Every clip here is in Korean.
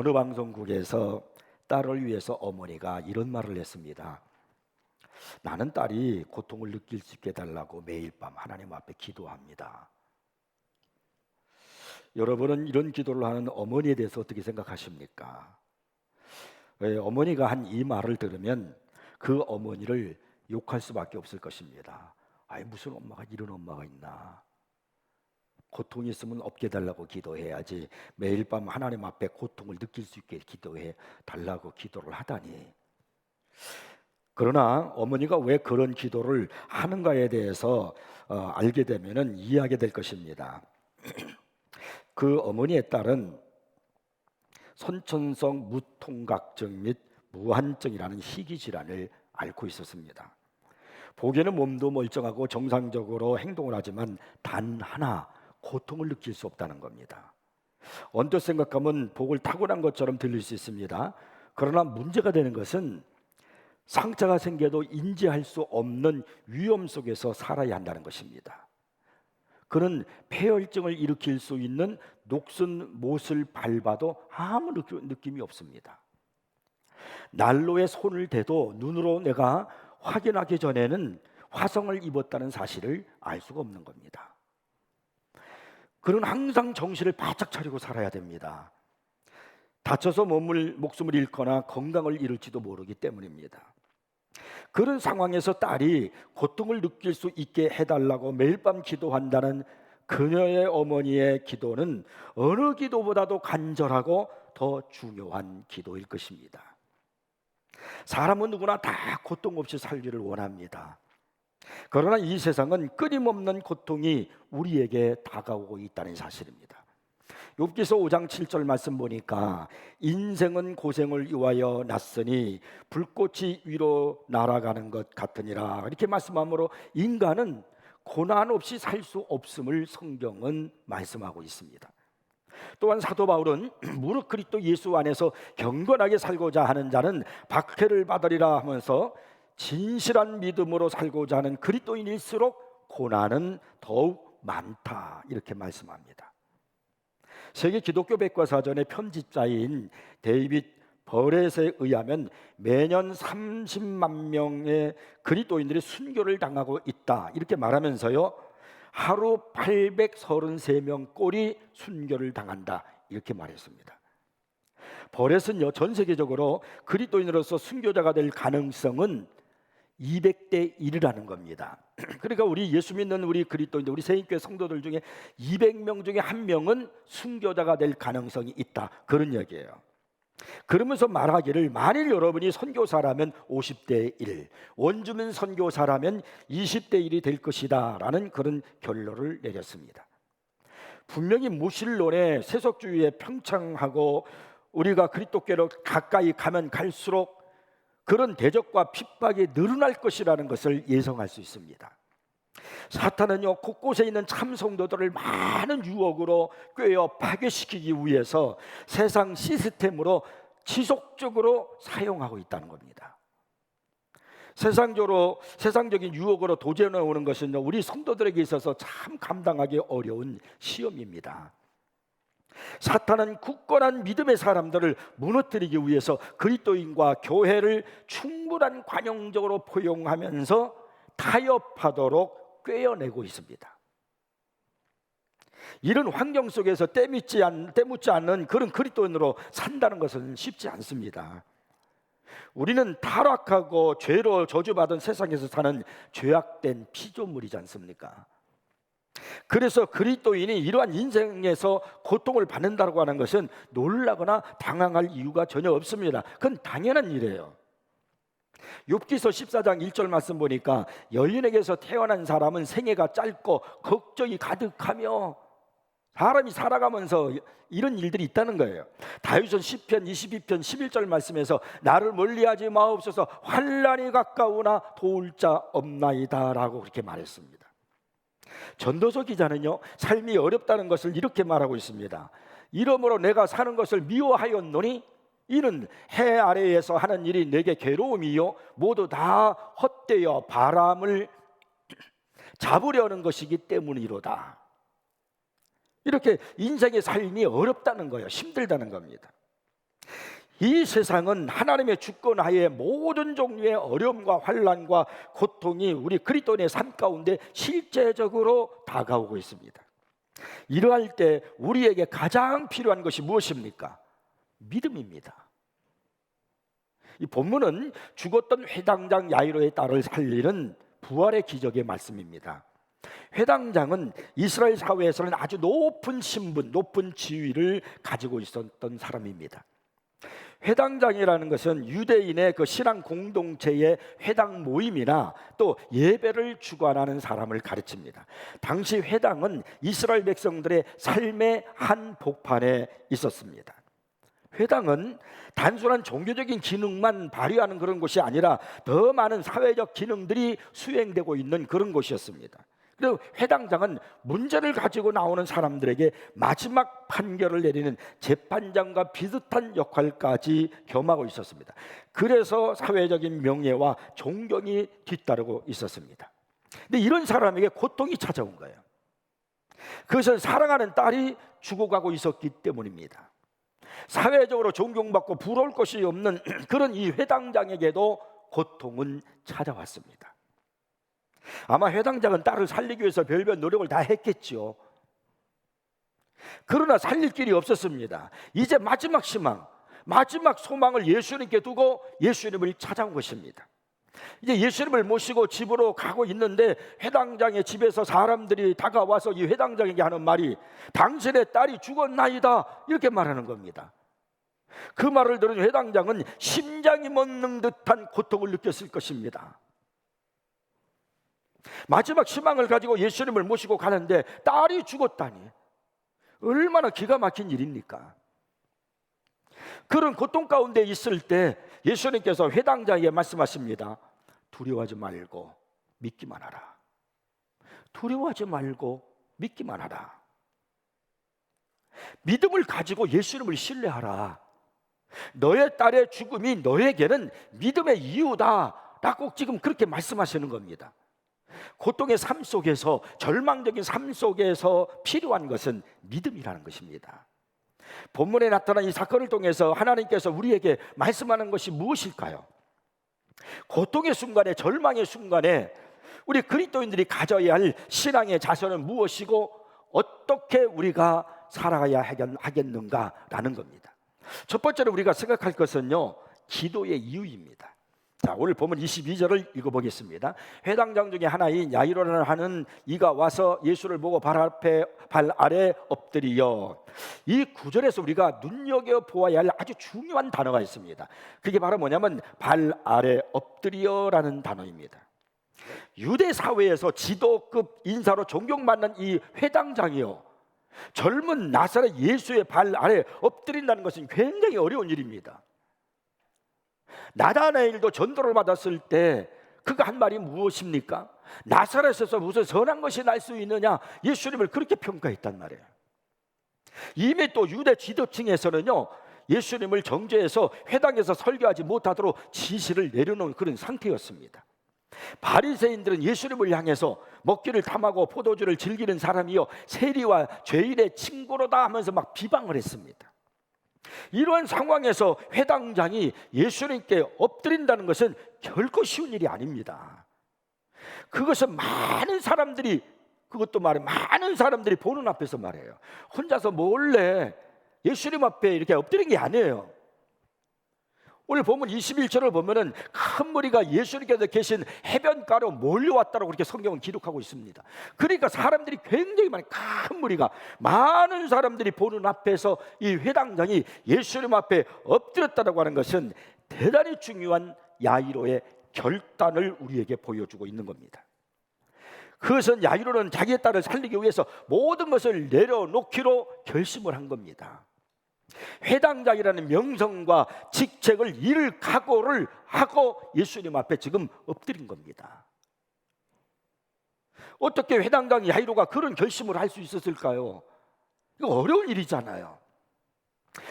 어느 방송국에서 딸을 위해서 어머니가 이런 말을 했습니다. 나는 딸이 고통을 느낄 수 있게 달라고 매일 밤 하나님 앞에 기도합니다. 여러분은 이런 기도를 하는 어머니에 대해서 어떻게 생각하십니까? 왜 어머니가 한 이 말을 들으면 그 어머니를 욕할 수밖에 없을 것입니다. 아이 무슨 엄마가 이런 엄마가 있나? 고통이 있으면 없게 달라고 기도해야지 매일 밤 하나님 앞에 고통을 느낄 수 있게 기도해 달라고 기도를 하다니. 그러나 어머니가 왜 그런 기도를 하는가에 대해서 어, 알게 되면은 이해하게 될 것입니다. 그 어머니의 딸은 선천성 무통각증 및 무한증이라는 희귀 질환을 앓고 있었습니다. 보기에는 몸도 멀쩡하고 정상적으로 행동을 하지만 단 하나 고통을 느낄 수 없다는 겁니다. 언뜻 생각하면 복을 타고난 것처럼 들릴 수 있습니다. 그러나 문제가 되는 것은 상처가 생겨도 인지할 수 없는 위험 속에서 살아야 한다는 것입니다. 그는 폐혈증을 일으킬 수 있는 녹슨 못을 밟아도 아무 느낌이 없습니다. 난로에 손을 대도 눈으로 내가 확인하기 전에는 화성을 입었다는 사실을 알 수가 없는 겁니다. 그는 항상 정신을 바짝 차리고 살아야 됩니다. 다쳐서 몸을 목숨을 잃거나 건강을 잃을지도 모르기 때문입니다. 그런 상황에서 딸이 고통을 느낄 수 있게 해달라고 매일 밤 기도한다는 그녀의 어머니의 기도는 어느 기도보다도 간절하고 더 중요한 기도일 것입니다. 사람은 누구나 다 고통 없이 살기를 원합니다. 그러나 이 세상은 끊임없는 고통이 우리에게 다가오고 있다는 사실입니다. 욥기서 5장 7절 말씀 보니까 인생은 고생을 위하여 났으니 불꽃이 위로 날아가는 것 같으니라 이렇게 말씀하므로 인간은 고난 없이 살 수 없음을 성경은 말씀하고 있습니다. 또한 사도 바울은 무릇 그리스도 예수 안에서 경건하게 살고자 하는 자는 박해를 받으리라 하면서 진실한 믿음으로 살고자 하는 그리스도인일수록 고난은 더욱 많다 이렇게 말씀합니다. 세계 기독교 백과사전의 편집자인 데이빗 버렛에 의하면 매년 30만 명의 그리스도인들이 순교를 당하고 있다 이렇게 말하면서요 하루 833명 꼴이 순교를 당한다 이렇게 말했습니다. 버렛은요 전 세계적으로 그리스도인으로서 순교자가 될 가능성은 200대 1이라는 겁니다. 그러니까 우리 예수 믿는 우리 그리스도인들, 우리 세인교회 성도들 중에 200명 중에 한 명은 순교자가 될 가능성이 있다. 그런 얘기예요. 그러면서 말하기를 만일 여러분이 선교사라면 50대 1, 원주민 선교사라면 20대 1이 될 것이다라는 그런 결론을 내렸습니다. 분명히 무신론의 세속주의에 평창하고 우리가 그리스도께로 가까이 가면 갈수록 그런 대적과 핍박이 늘어날 것이라는 것을 예상할 수 있습니다. 사탄은요 곳곳에 있는 참 성도들을 많은 유혹으로 꿰어 파괴시키기 위해서 세상 시스템으로 지속적으로 사용하고 있다는 겁니다. 세상적으로 세상적인 유혹으로 도전해 오는 것은 우리 성도들에게 있어서 참 감당하기 어려운 시험입니다. 사탄은 굳건한 믿음의 사람들을 무너뜨리기 위해서 그리스도인과 교회를 충분한 관용적으로 포용하면서 타협하도록 꿰어내고 있습니다. 이런 환경 속에서 때묻지, 않, 때묻지 않는 그런 그리스도인으로 산다는 것은 쉽지 않습니다. 우리는 타락하고 죄로 저주받은 세상에서 사는 죄악된 피조물이지 않습니까? 그래서 그리스도인이 이러한 인생에서 고통을 받는다고 하는 것은 놀라거나 당황할 이유가 전혀 없습니다. 그건 당연한 일이에요. 욥기서 14장 1절 말씀 보니까 여인에게서 태어난 사람은 생애가 짧고 걱정이 가득하며 사람이 살아가면서 이런 일들이 있다는 거예요. 다윗은 시편 22편 11절 말씀에서 나를 멀리하지 마옵소서 환란이 가까우나 도울 자 없나이다라고 그렇게 말했습니다. 전도서 기자는요 삶이 어렵다는 것을 이렇게 말하고 있습니다. 이러므로 내가 사는 것을 미워하였노니 이는 해 아래에서 하는 일이 내게 괴로움이요 모두 다 헛되어 바람을 잡으려는 것이기 때문이로다. 이렇게 인생의 삶이 어렵다는 거예요. 힘들다는 겁니다. 이 세상은 하나님의 주권 하에 모든 종류의 어려움과 환란과 고통이 우리 그리스도인의 삶 가운데 실제적으로 다가오고 있습니다. 이러할 때 우리에게 가장 필요한 것이 무엇입니까? 믿음입니다. 이 본문은 죽었던 회당장 야이로의 딸을 살리는 부활의 기적의 말씀입니다. 회당장은 이스라엘 사회에서는 아주 높은 신분, 높은 지위를 가지고 있었던 사람입니다. 회당장이라는 것은 유대인의 그 신앙 공동체의 회당 모임이나 또 예배를 주관하는 사람을 가르칩니다. 당시 회당은 이스라엘 백성들의 삶의 한 복판에 있었습니다. 회당은 단순한 종교적인 기능만 발휘하는 그런 곳이 아니라 더 많은 사회적 기능들이 수행되고 있는 그런 곳이었습니다. 그리고 회당장은 문제를 가지고 나오는 사람들에게 마지막 판결을 내리는 재판장과 비슷한 역할까지 겸하고 있었습니다. 그래서 사회적인 명예와 존경이 뒤따르고 있었습니다. 근데 이런 사람에게 고통이 찾아온 거예요. 그것은 사랑하는 딸이 죽어가고 있었기 때문입니다. 사회적으로 존경받고 부러울 것이 없는 그런 이 회당장에게도 고통은 찾아왔습니다. 아마 회당장은 딸을 살리기 위해서 별별 노력을 다 했겠지요. 그러나 살릴 길이 없었습니다. 이제 마지막 희망, 마지막 소망을 예수님께 두고 예수님을 찾아온 것입니다. 이제 예수님을 모시고 집으로 가고 있는데 회당장의 집에서 사람들이 다가와서 이 회당장에게 하는 말이 당신의 딸이 죽었나이다 이렇게 말하는 겁니다. 그 말을 들은 회당장은 심장이 멎는 듯한 고통을 느꼈을 것입니다. 마지막 희망을 가지고 예수님을 모시고 가는데 딸이 죽었다니 얼마나 기가 막힌 일입니까? 그런 고통 가운데 있을 때 예수님께서 회당자에게 말씀하십니다. 두려워하지 말고 믿기만 하라. 두려워하지 말고 믿기만 하라. 믿음을 가지고 예수님을 신뢰하라. 너의 딸의 죽음이 너에게는 믿음의 이유다라고 지금 그렇게 말씀하시는 겁니다. 고통의 삶 속에서 절망적인 삶 속에서 필요한 것은 믿음이라는 것입니다. 본문에 나타난 이 사건을 통해서 하나님께서 우리에게 말씀하는 것이 무엇일까요? 고통의 순간에 절망의 순간에 우리 그리스도인들이 가져야 할 신앙의 자세는 무엇이고 어떻게 우리가 살아가야 하겠는가라는 겁니다. 첫 번째로 우리가 생각할 것은요. 기도의 이유입니다. 자, 오늘 보면 22절을 읽어보겠습니다. 회당장 중에 하나인 야이로라는 하는 이가 와서 예수를 보고 발 앞에 발 아래 엎드리어. 이 구절에서 우리가 눈여겨 보아야 할 아주 중요한 단어가 있습니다. 그게 바로 뭐냐면 발 아래 엎드리어라는 단어입니다. 유대 사회에서 지도급 인사로 존경받는 이 회당장이요. 젊은 나사렛 예수의 발 아래 엎드린다는 것은 굉장히 어려운 일입니다. 나다나엘도 전도를 받았을 때 그가 한 말이 무엇입니까? 나사렛에서 무슨 선한 것이 날 수 있느냐? 예수님을 그렇게 평가했단 말이에요. 이미 또 유대 지도층에서는요. 예수님을 정죄해서 회당에서 설교하지 못하도록 지시를 내려놓은 그런 상태였습니다. 바리새인들은 예수님을 향해서 먹기를 탐하고 포도주를 즐기는 사람이요 세리와 죄인의 친구로다 하면서 막 비방을 했습니다. 이러한 상황에서 회당장이 예수님께 엎드린다는 것은 결코 쉬운 일이 아닙니다. 그것은 많은 사람들이 그것도 말해 많은 사람들이 보는 앞에서 말해요. 혼자서 몰래 예수님 앞에 이렇게 엎드린 게 아니에요. 오늘 보면 21절을 보면은 큰 무리가 예수님께서 계신 해변가로 몰려왔다고 그렇게 성경은 기록하고 있습니다. 그러니까 사람들이 굉장히 많이 큰 무리가 많은 사람들이 보는 앞에서 이 회당장이 예수님 앞에 엎드렸다고 하는 것은 대단히 중요한 야이로의 결단을 우리에게 보여주고 있는 겁니다. 그것은 야이로는 자기의 딸을 살리기 위해서 모든 것을 내려놓기로 결심을 한 겁니다. 회당장이라는 명성과 직책을 잃을 각오를 하고 예수님 앞에 지금 엎드린 겁니다. 어떻게 회당장 야이로가 그런 결심을 할 수 있었을까요? 이거 어려운 일이잖아요.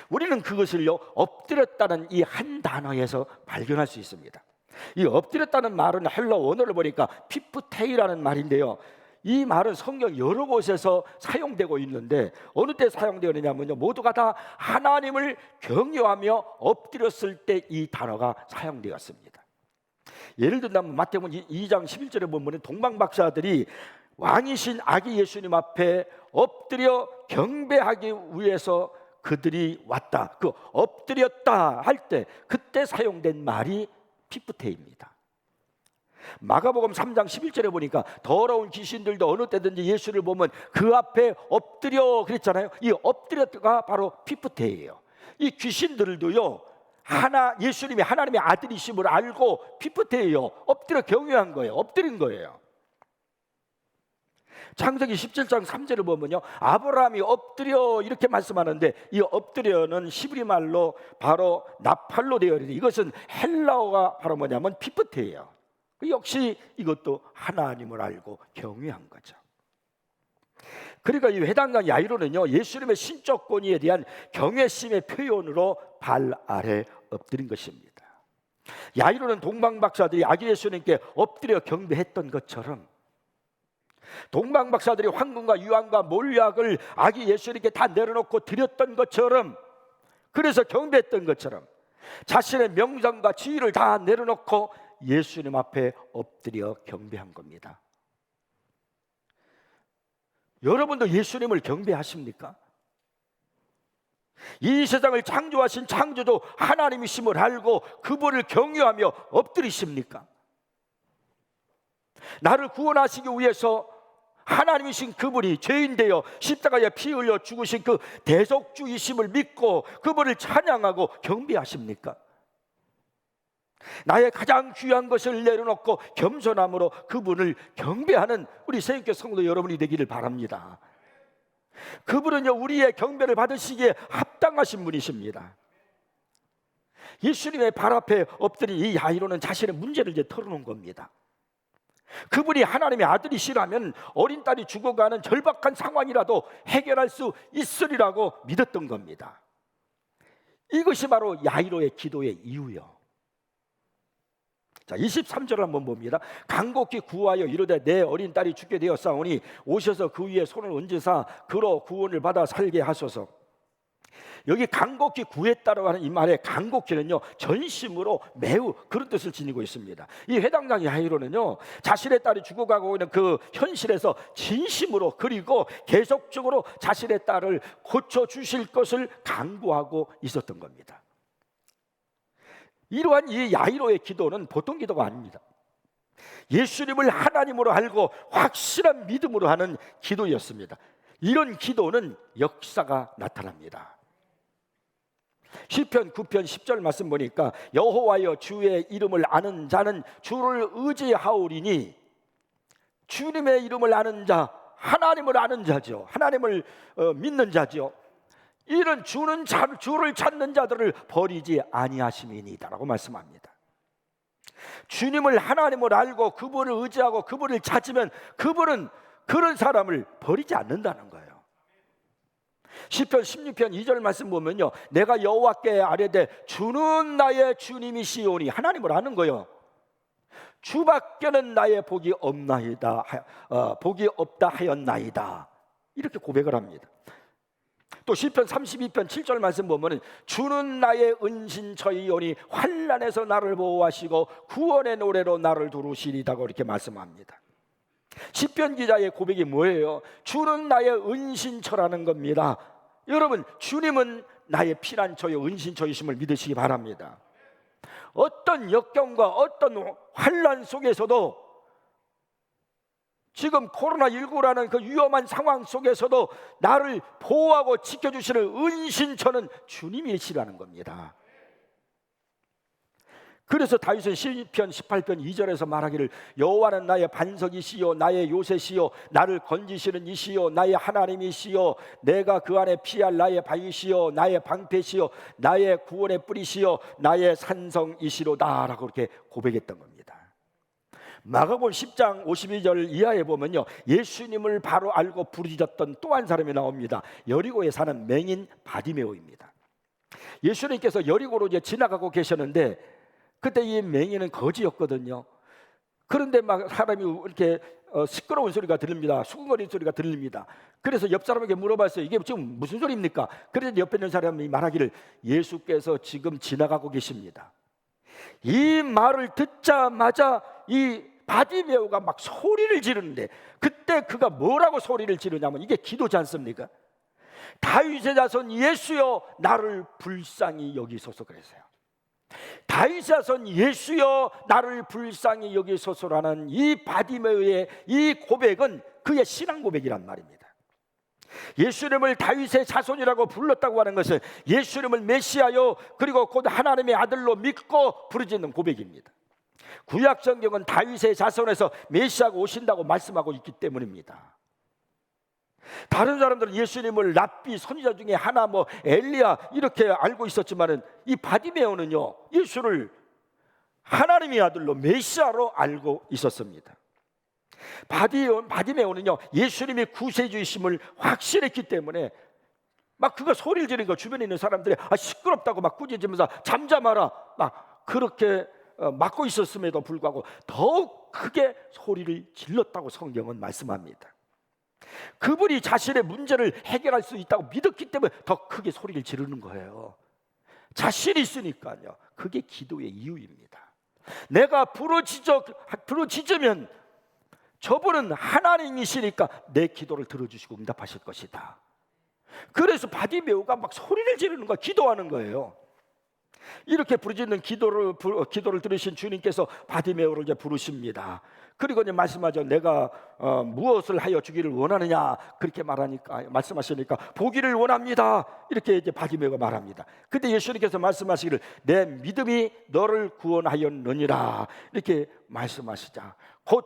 우리는 그것을요 엎드렸다는 이 한 단어에서 발견할 수 있습니다. 이 엎드렸다는 말은 헬러 원어를 보니까 피프테이라는 말인데요. 이 말은 성경 여러 곳에서 사용되고 있는데 어느 때 사용되느냐면요 모두가 다 하나님을 경외하며 엎드렸을 때 이 단어가 사용되었습니다. 예를 들면 마태복음 2장 11절에 보면 동방 박사들이 왕이신 아기 예수님 앞에 엎드려 경배하기 위해서 그들이 왔다. 그 엎드렸다 할 때 그때 사용된 말이 피프테입니다. 마가복음 3장 11절에 보니까 더러운 귀신들도 어느 때든지 예수를 보면 그 앞에 엎드려 그랬잖아요. 이 엎드렸가 바로 피프테예요. 이 귀신들도요. 하나 예수님이 하나님의 아들이심을 알고 피프테예요. 엎드려 경외한 거예요. 엎드린 거예요. 창세기 17장 3절을 보면요. 아브라함이 엎드려 이렇게 말씀하는데 이 엎드려는 시브리 말로 바로 나팔로 되어 있는데 이것은 헬라어가 바로 뭐냐면 피프테예요. 역시 이것도 하나님을 알고 경외한 거죠. 그러니까 이 회당강 야이로는요 예수님의 신적 권위에 대한 경외심의 표현으로 발 아래 엎드린 것입니다. 야이로는 동방 박사들이 아기 예수님께 엎드려 경배했던 것처럼 동방 박사들이 황금과 유황과 몰약을 아기 예수님께 다 내려놓고 드렸던 것처럼 그래서 경배했던 것처럼 자신의 명성과 지위를 다 내려놓고 예수님 앞에 엎드려 경배한 겁니다. 여러분도 예수님을 경배하십니까? 이 세상을 창조하신 창조도 하나님이심을 알고 그분을 경외하며 엎드리십니까? 나를 구원하시기 위해서 하나님이신 그분이 죄인 되어 십자가에 피 흘려 죽으신 그 대속주이심을 믿고 그분을 찬양하고 경배하십니까? 나의 가장 귀한 것을 내려놓고 겸손함으로 그분을 경배하는 우리 세인교 성도 여러분이 되기를 바랍니다. 그분은요 우리의 경배를 받으시기에 합당하신 분이십니다. 예수님의 발 앞에 엎드린 이 야이로는 자신의 문제를 이제 털어놓은 겁니다. 그분이 하나님의 아들이시라면 어린 딸이 죽어가는 절박한 상황이라도 해결할 수 있으리라고 믿었던 겁니다. 이것이 바로 야이로의 기도의 이유요. 자, 23절 한번 봅니다. 간곡히 구하여 이르되 내 어린 딸이 죽게 되었사오니 오셔서 그 위에 손을 얹으사 그로 구원을 받아 살게 하소서. 여기 간곡히 구했다라고 하는 이 말의 간곡히는요 전심으로 매우 그런 뜻을 지니고 있습니다. 이 회당장 야이로는요 자신의 딸이 죽어가고 있는 그 현실에서 진심으로 그리고 계속적으로 자신의 딸을 고쳐 주실 것을 강구하고 있었던 겁니다. 이러한 이 야이로의 기도는 보통 기도가 아닙니다. 예수님을 하나님으로 알고 확실한 믿음으로 하는 기도였습니다. 이런 기도는 역사가 나타납니다. 시편 9편 10절 말씀 보니까 여호와여 주의 이름을 아는 자는 주를 의지하오리니 주님의 이름을 아는 자 하나님을 아는 자죠. 하나님을 어, 믿는 자죠. 이런 주는 자, 주를 찾는 자들을 버리지 아니하심이니다라고 말씀합니다. 주님을 하나님을 알고 그분을 의지하고 그분을 찾으면 그분은 그런 사람을 버리지 않는다는 거예요. 시편 16편 2절 말씀 보면요. 내가 여호와께 아뢰되 주는 나의 주님이시오니 하나님을 아는 거요. 주밖에는 나의 복이 없나이다. 어, 복이 없다 하였나이다. 이렇게 고백을 합니다. 또 시편 32편 7절 말씀 보면은 주는 나의 은신처이오니 환란에서 나를 보호하시고 구원의 노래로 나를 두르시리다고 이렇게 말씀합니다. 시편 기자의 고백이 뭐예요? 주는 나의 은신처라는 겁니다. 여러분, 주님은 나의 피난처요 은신처이심을 믿으시기 바랍니다. 어떤 역경과 어떤 환란 속에서도 지금 코로나19라는 그 위험한 상황 속에서도 나를 보호하고 지켜주시는 은신처는 주님이시라는 겁니다. 그래서 다윗은 시편 18편 2절에서 말하기를 여호와는 나의 반석이시요 나의 요새시요 나를 건지시는 이시요 나의 하나님이시요 내가 그 안에 피할 나의 바위시요 나의 방패시요 나의 구원의 뿌리시요 나의 산성이시로다라고 이렇게 고백했던 겁니다. 마가복음 10장 52절 이하에 보면요. 예수님을 바로 알고 부르짖었던 또 한 사람이 나옵니다. 여리고에 사는 맹인 바디메오입니다. 예수님께서 여리고로 이제 지나가고 계셨는데 그때 이 맹인은 거지였거든요. 그런데 막 사람이 이렇게 어, 시끄러운 소리가 들립니다. 수근거리는 소리가 들립니다. 그래서 옆 사람에게 물어봤어요. 이게 지금 무슨 소리입니까? 그래서 옆에 있는 사람이 말하기를 예수께서 지금 지나가고 계십니다. 이 말을 듣자마자 이 바디메오가 막 소리를 지르는데 그때 그가 뭐라고 소리를 지르냐면 이게 기도지 않습니까? 다윗의 자손 예수여 나를 불쌍히 여기소서 그랬어요. 다윗의 자손 예수여 나를 불쌍히 여기소서라는 이 바디메오의 이 고백은 그의 신앙 고백이란 말입니다. 예수님을 다윗의 자손이라고 불렀다고 하는 것은 예수님을 메시아요 그리고 곧 하나님의 아들로 믿고 부르짖는 고백입니다. 구약 성경은 다윗의 자손에서 메시아가 오신다고 말씀하고 있기 때문입니다. 다른 사람들은 예수님을 랍비 선지자 중에 하나 뭐 엘리야 이렇게 알고 있었지만은 이 바디메오는요 예수를 하나님의 아들로 메시아로 알고 있었습니다. 바디 바디메오는요 예수님이 구세주이심을 확신했기 때문에 막 그가 소리를 지르는 거 주변에 있는 사람들이 아 시끄럽다고 막 꾸짖으면서 잠잠하라 막 그렇게 어, 막고 있었음에도 불구하고 더욱 크게 소리를 질렀다고 성경은 말씀합니다. 그분이 자신의 문제를 해결할 수 있다고 믿었기 때문에 더 크게 소리를 지르는 거예요. 자신이 있으니까요. 그게 기도의 이유입니다. 내가 부러지져 부러지면 저분은 하나님이시니까 내 기도를 들어주시고 응답하실 것이다. 그래서 바디메오가 막 소리를 지르는 거, 기도하는 거예요. 이렇게 부르짖는 기도를 부- 기도를 들으신 주님께서 바디메오를 이제 부르십니다. 그리고 이제 말씀하죠. 내가 어, 무엇을 하여 주기를 원하느냐 그렇게 말하니까 말씀하시니까 보기를 원합니다. 이렇게 이제 바디메오가 말합니다. 근데 예수님께서 말씀하시기를 내 믿음이 너를 구원하였느니라 이렇게 말씀하시자 곧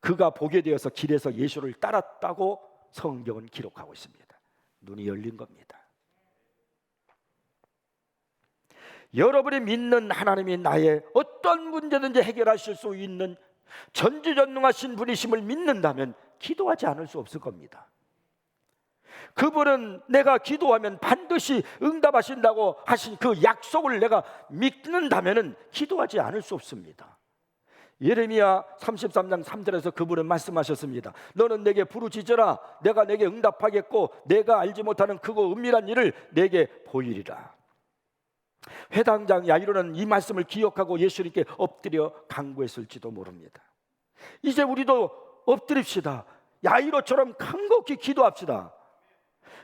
그가 보게 되어서 길에서 예수를 따랐다고 성경은 기록하고 있습니다. 눈이 열린 겁니다. 여러분이 믿는 하나님이 나의 어떤 문제든지 해결하실 수 있는 전지전능하신 분이심을 믿는다면 기도하지 않을 수 없을 겁니다. 그분은 내가 기도하면 반드시 응답하신다고 하신 그 약속을 내가 믿는다면 기도하지 않을 수 없습니다. 예레미야 33장 3절에서 그분은 말씀하셨습니다. 너는 내게 부르짖어라. 내가 내게 응답하겠고 내가 알지 못하는 크고 은밀한 일을 내게 보이리라. 회당장 야이로는 이 말씀을 기억하고 예수님께 엎드려 간구했을지도 모릅니다. 이제 우리도 엎드립시다. 야이로처럼 간곡히 기도합시다.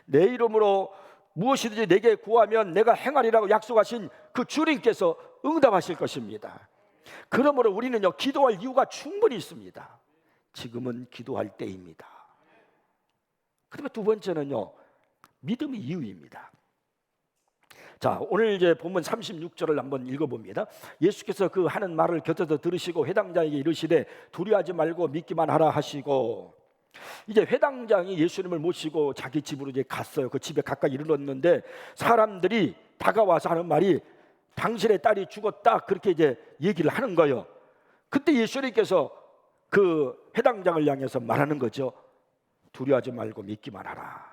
내 이름으로 무엇이든지 내게 구하면 내가 행하리라고 약속하신 그 주님께서 응답하실 것입니다. 그러므로 우리는요 기도할 이유가 충분히 있습니다. 지금은 기도할 때입니다. 그다음에 두 번째는요 믿음의 이유입니다. 자, 오늘 이제 본문 36절을 한번 읽어봅니다. 예수께서 그 하는 말을 곁에서 들으시고 회당장에게 이르시되 두려워하지 말고 믿기만 하라 하시고 이제 회당장이 예수님을 모시고 자기 집으로 이제 갔어요. 그 집에 가까이 이르렀는데 사람들이 다가와서 하는 말이 당신의 딸이 죽었다 그렇게 이제 얘기를 하는 거예요. 그때 예수님께서 그 회당장을 향해서 말하는 거죠. 두려워하지 말고 믿기만 하라.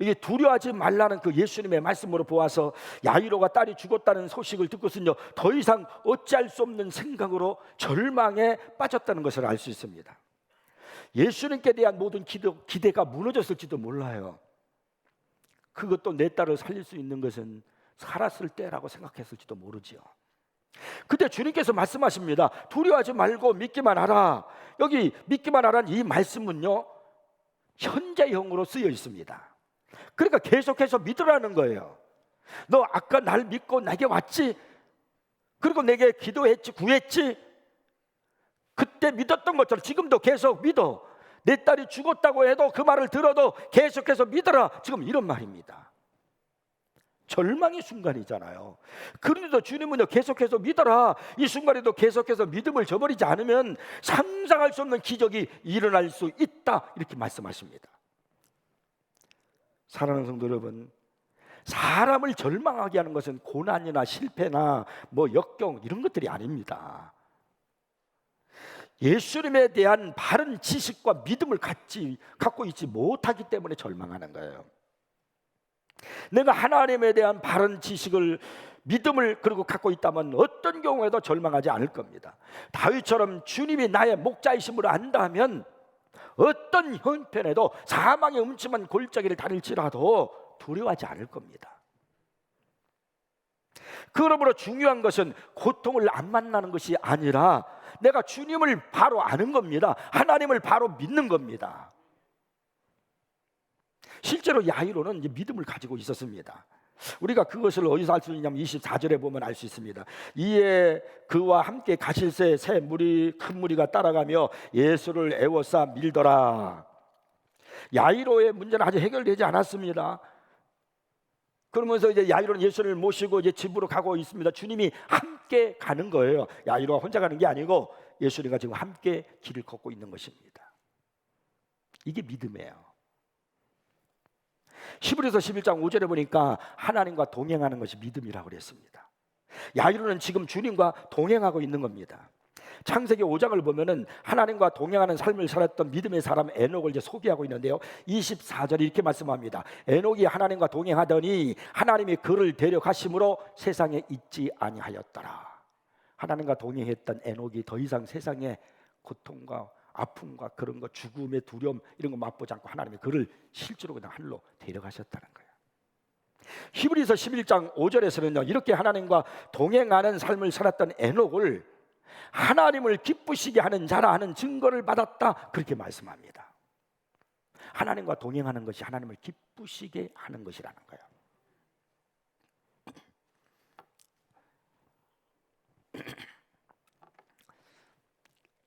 이게 두려워하지 말라는 그 예수님의 말씀으로 보아서 야이로가 딸이 죽었다는 소식을 듣고서는요 더 이상 어찌할 수 없는 생각으로 절망에 빠졌다는 것을 알 수 있습니다. 예수님께 대한 모든 기도, 기대가 무너졌을지도 몰라요. 그것도 내 딸을 살릴 수 있는 것은 살았을 때라고 생각했을지도 모르지요. 그때 주님께서 말씀하십니다. 두려워하지 말고 믿기만 하라. 여기 믿기만 하라는 이 말씀은요 현재형으로 쓰여 있습니다. 그러니까 계속해서 믿으라는 거예요. 너 아까 날 믿고 내게 왔지? 그리고 내게 기도했지, 구했지? 그때 믿었던 것처럼 지금도 계속 믿어. 내 딸이 죽었다고 해도 그 말을 들어도 계속해서 믿어라. 지금 이런 말입니다. 절망의 순간이잖아요. 그런데도 주님은요 계속해서 믿어라. 이 순간에도 계속해서 믿음을 저버리지 않으면 상상할 수 없는 기적이 일어날 수 있다. 이렇게 말씀하십니다. 사랑하는 성도 여러분, 사람을 절망하게 하는 것은 고난이나 실패나 뭐 역경 이런 것들이 아닙니다. 예수님에 대한 바른 지식과 믿음을 갖지, 갖고 있지 못하기 때문에 절망하는 거예요. 내가 하나님에 대한 바른 지식을 믿음을 그리고 갖고 있다면 어떤 경우에도 절망하지 않을 겁니다. 다윗처럼 주님이 나의 목자이심을 안다면 어떤 형편에도 사망의 음침한 골짜기를 다닐지라도 두려워하지 않을 겁니다. 그러므로 중요한 것은 고통을 안 만나는 것이 아니라 내가 주님을 바로 아는 겁니다. 하나님을 바로 믿는 겁니다. 실제로 야이로는 믿음을 가지고 있었습니다. 우리가 그것을 어디서 알 수 있냐면 24절에 보면 알 수 있습니다. 이에 그와 함께 가실새 새 무리 큰 무리가 따라가며 예수를 애워싸 밀더라. 야이로의 문제는 아직 해결되지 않았습니다. 그러면서 이제 야이로는 예수를 모시고 이제 집으로 가고 있습니다. 주님이 함께 가는 거예요. 야이로가 혼자 가는 게 아니고 예수님과 지금 함께 길을 걷고 있는 것입니다. 이게 믿음이에요. 히브리서 11장 5절에 보니까 하나님과 동행하는 것이 믿음이라고 그랬습니다. 야이로는 지금 주님과 동행하고 있는 겁니다. 창세기 5장을 보면은 하나님과 동행하는 삶을 살았던 믿음의 사람 에녹을 이제 소개하고 있는데요. 24절에 이렇게 말씀합니다. 에녹이 하나님과 동행하더니 하나님이 그를 데려가심으로 세상에 있지 아니하였더라. 하나님과 동행했던 에녹이 더 이상 세상에 고통과 아픔과 그런 거 죽음의 두려움 이런 거 맛보지 않고 하나님이 그를 실제로 그냥 하늘로 데려가셨다는 거예요. 히브리서 11장 5절에서는요. 이렇게 하나님과 동행하는 삶을 살았던 에녹을 하나님을 기쁘시게 하는 자라 하는 증거를 받았다. 그렇게 말씀합니다. 하나님과 동행하는 것이 하나님을 기쁘시게 하는 것이라는 거예요.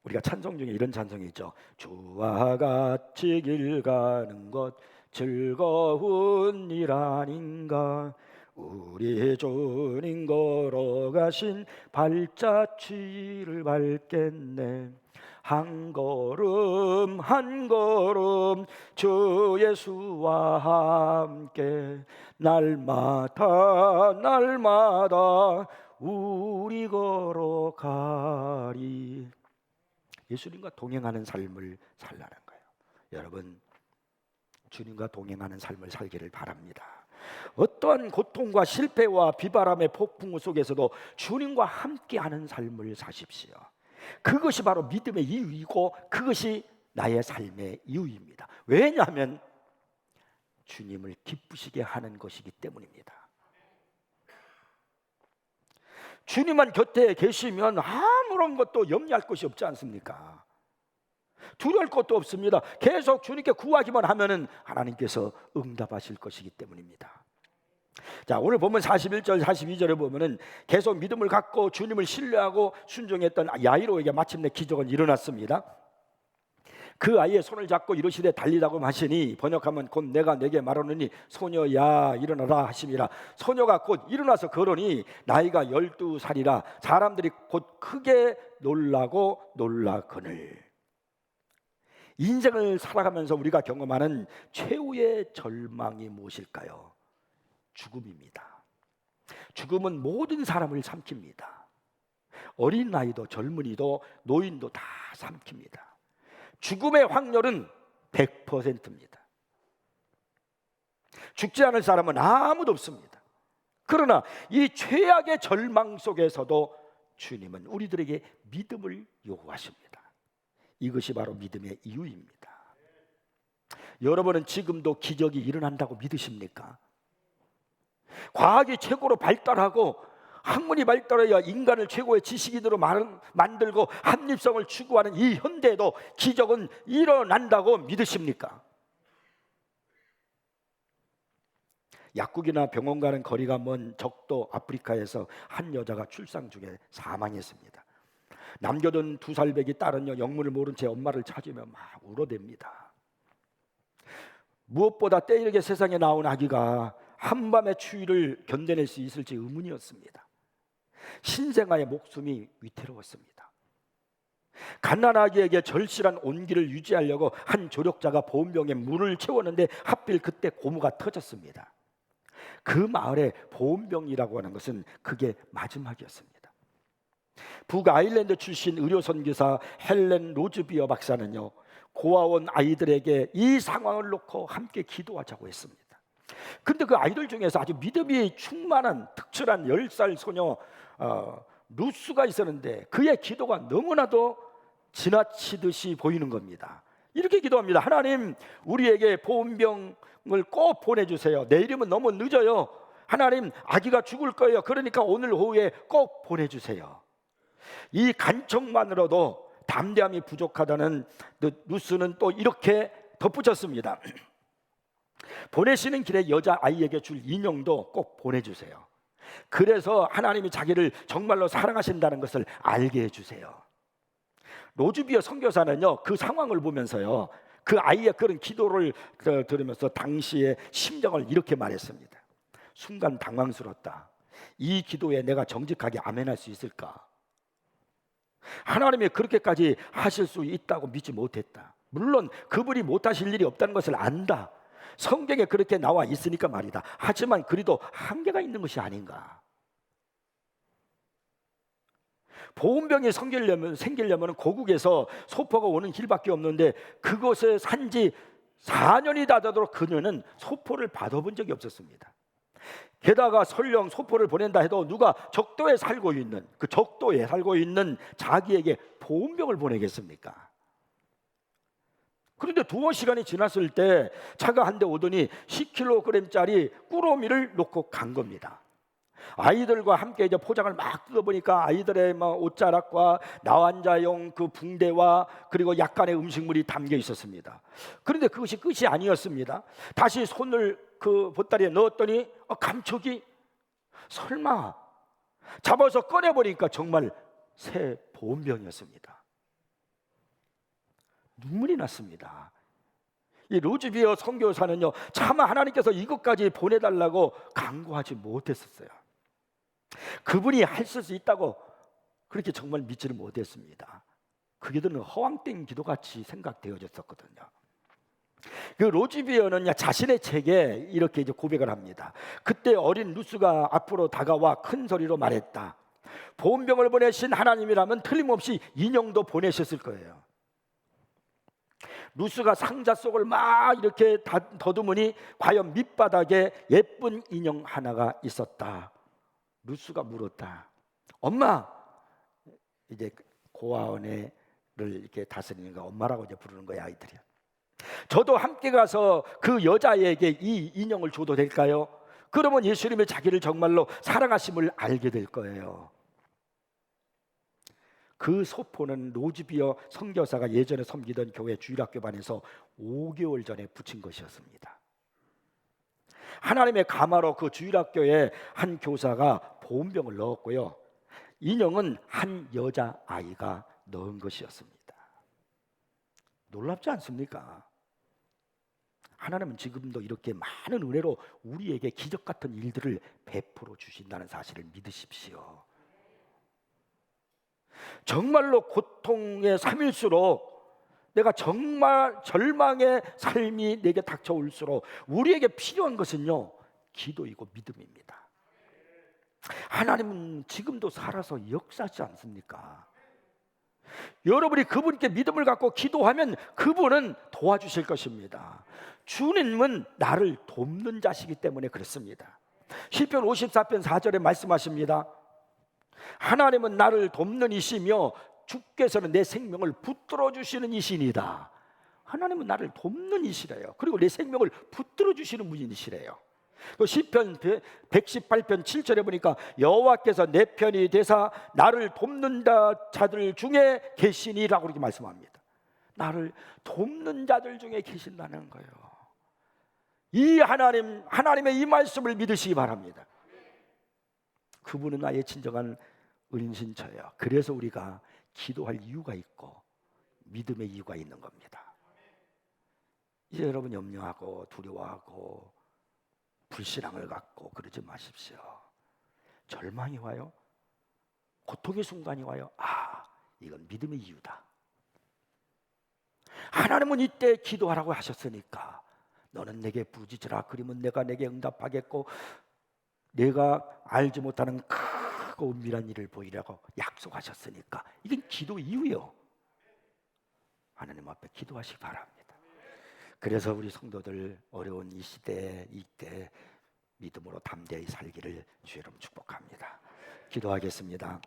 우리가 찬송 중에 이런 찬송이 있죠. 주와 같이 길 가는 것 즐거운 일 아닌가? 우리 주님 걸어가신 발자취를 밟겠네. 한 걸음 한 걸음 주 예수와 함께 날마다 날마다 우리 걸어가리 예수님과 동행하는 삶을 살라는 거예요. 여러분 주님과 동행하는 삶을 살기를 바랍니다. 어떠한 고통과 실패와 비바람의 폭풍 속에서도 주님과 함께하는 삶을 사십시오. 그것이 바로 믿음의 이유이고 그것이 나의 삶의 이유입니다. 왜냐하면 주님을 기쁘시게 하는 것이기 때문입니다. 주님만 곁에 계시면 아무런 것도 염려할 것이 없지 않습니까? 두려울 것도 없습니다. 계속 주님께 구하기만 하면은 하나님께서 응답하실 것이기 때문입니다. 자, 오늘 보면 41절, 42절에 보면은 계속 믿음을 갖고 주님을 신뢰하고 순종했던 야이로에게 마침내 기적은 일어났습니다. 그 아이의 손을 잡고 이르시되 달리라고 하시니 번역하면 곧 내가 내게 말하느니 소녀야 일어나라 하심이라 소녀가 곧 일어나서 걸으니 나이가 열두 살이라 사람들이 곧 크게 놀라고 놀라거늘 인생을 살아가면서 우리가 경험하는 최후의 절망이 무엇일까요? 죽음입니다. 죽음은 모든 사람을 삼킵니다. 어린 나이도 젊은이도 노인도 다 삼킵니다. 죽음의 확률은 100%입니다. 죽지 않을 사람은 아무도 없습니다. 그러나 이 최악의 절망 속에서도 주님은 우리들에게 믿음을 요구하십니다. 이것이 바로 믿음의 이유입니다. 여러분은 지금도 기적이 일어난다고 믿으십니까? 과학이 최고로 발달하고 학문이 발달해야 인간을 최고의 지식인으로 만들고 합리성을 추구하는 이 현대에도 기적은 일어난다고 믿으십니까? 약국이나 병원 가는 거리가 먼 적도 아프리카에서 한 여자가 출산 중에 사망했습니다. 남겨둔 두 살배기 딸은요 영문을 모른 채 엄마를 찾으며 막 울어댑니다. 무엇보다 때이르게 세상에 나온 아기가 한밤의 추위를 견뎌낼 수 있을지 의문이었습니다. 신생아의 목숨이 위태로웠습니다. 갓난아기에게 절실한 온기를 유지하려고 한 조력자가 보온병에 물을 채웠는데 하필 그때 고무가 터졌습니다. 그 마을에 보온병이라고 하는 것은 그게 마지막이었습니다. 북아일랜드 출신 의료 선교사 헬렌 로즈비어 박사는요 고아원 아이들에게 이 상황을 놓고 함께 기도하자고 했습니다. 근데 그 아이들 중에서 아주 믿음이 충만한 특출한 열살 소녀 어, 루스가 있었는데 그의 기도가 너무나도 지나치듯이 보이는 겁니다. 이렇게 기도합니다. 하나님, 우리에게 보온병을 꼭 보내주세요. 내일이면 너무 늦어요. 하나님, 아기가 죽을 거예요. 그러니까 오늘 오후에 꼭 보내주세요. 이 간청만으로도 담대함이 부족하다는 루스는 또 이렇게 덧붙였습니다. 보내시는 길에 여자 아이에게 줄 인형도 꼭 보내주세요. 그래서 하나님이 자기를 정말로 사랑하신다는 것을 알게 해주세요. 로즈비어 선교사는요 그 상황을 보면서요 그 아이의 그런 기도를 그 들으면서 당시의 심정을 이렇게 말했습니다. 순간 당황스럽다. 이 기도에 내가 정직하게 아멘할 수 있을까? 하나님이 그렇게까지 하실 수 있다고 믿지 못했다. 물론 그분이 못하실 일이 없다는 것을 안다. 성경에 그렇게 나와 있으니까 말이다. 하지만 그래도 한계가 있는 것이 아닌가. 보온병이 생기려면 생기려면 고국에서 소포가 오는 길밖에 없는데 그곳에 산지 4년이 다 되도록 그녀는 소포를 받아본 적이 없었습니다. 게다가 설령 소포를 보낸다 해도 누가 적도에 살고 있는 그 적도에 살고 있는 자기에게 보온병을 보내겠습니까? 그런데 두어 시간이 지났을 때 차가 한 대 오더니 10kg짜리 꾸러미를 놓고 간 겁니다. 아이들과 함께 이제 포장을 막 뜯어보니까 아이들의 뭐 옷자락과 나환자용 그 붕대와 그리고 약간의 음식물이 담겨 있었습니다. 그런데 그것이 끝이 아니었습니다. 다시 손을 그 보따리에 넣었더니 어, 감촉이 설마 잡아서 꺼내보니까 정말 새 보온병이었습니다. 눈물이 났습니다. 이 로즈비어 선교사는요, 차마 하나님께서 이것까지 보내달라고 강구하지 못했었어요. 그분이 하실 수 있다고 그렇게 정말 믿지를 못했습니다. 그게들은 허황된 기도같이 생각되어졌었거든요. 그 로즈비어는 자신의 책에 이렇게 이제 고백을 합니다. 그때 어린 루스가 앞으로 다가와 큰 소리로 말했다. 보온병을 보내신 하나님이라면 틀림없이 인형도 보내셨을 거예요. 루스가 상자 속을 막 이렇게 더듬으니 과연 밑바닥에 예쁜 인형 하나가 있었다. 루스가 물었다. 엄마 이제 고아원에를 이렇게 다스리는 거 엄마라고 이제 부르는 거야 아이들이. 저도 함께 가서 그 여자에게 이 인형을 줘도 될까요? 그러면 예수님이 자기를 정말로 사랑하심을 알게 될 거예요. 그 소포는 로즈비어 선교사가 예전에 섬기던 교회 주일학교반에서 5개월 전에 붙인 것이었습니다. 하나님의 가마로 그 주일학교에 한 교사가 보온병을 넣었고요. 인형은 한 여자 아이가 넣은 것이었습니다. 놀랍지 않습니까? 하나님은 지금도 이렇게 많은 은혜로 우리에게 기적 같은 일들을 베풀어 주신다는 사실을 믿으십시오. 정말로 고통의 삶일수록 내가 정말 절망의 삶이 내게 닥쳐올수록 우리에게 필요한 것은요 기도이고 믿음입니다. 하나님은 지금도 살아서 역사하지 않습니까? 여러분이 그분께 믿음을 갖고 기도하면 그분은 도와주실 것입니다. 주님은 나를 돕는 자시기 때문에 그렇습니다. 시편 54편 4절에 말씀하십니다. 하나님은 나를 돕는 이시며 주께서는 내 생명을 붙들어 주시는 이신이다. 하나님은 나를 돕는 이시래요. 그리고 내 생명을 붙들어 주시는 분이시래요. 그 시편 118편 7절에 보니까 여호와께서 내 편이 되사 나를 돕는 자들 중에 계시니라고 그렇게 말씀합니다. 나를 돕는 자들 중에 계신다는 거예요. 이 하나님 하나님의 이 말씀을 믿으시기 바랍니다. 그분은 나의 진정한 은신처예요. 그래서 우리가 기도할 이유가 있고 믿음의 이유가 있는 겁니다. 이제 여러분 염려하고 두려워하고 불신앙을 갖고 그러지 마십시오. 절망이 와요. 고통의 순간이 와요. 아, 이건 믿음의 이유다. 하나님은 이때 기도하라고 하셨으니까 너는 내게 부지지라 그러면 내가 내게 응답하겠고 내가 알지 못하는 크고 은밀한 일을 보이라고 약속하셨으니까 이건 기도 이유요. 하나님 앞에 기도하시기 바랍니다. 그래서 우리 성도들 어려운 이 시대 이때 믿음으로 담대히 살기를 주여 이름 축복합니다. 기도하겠습니다.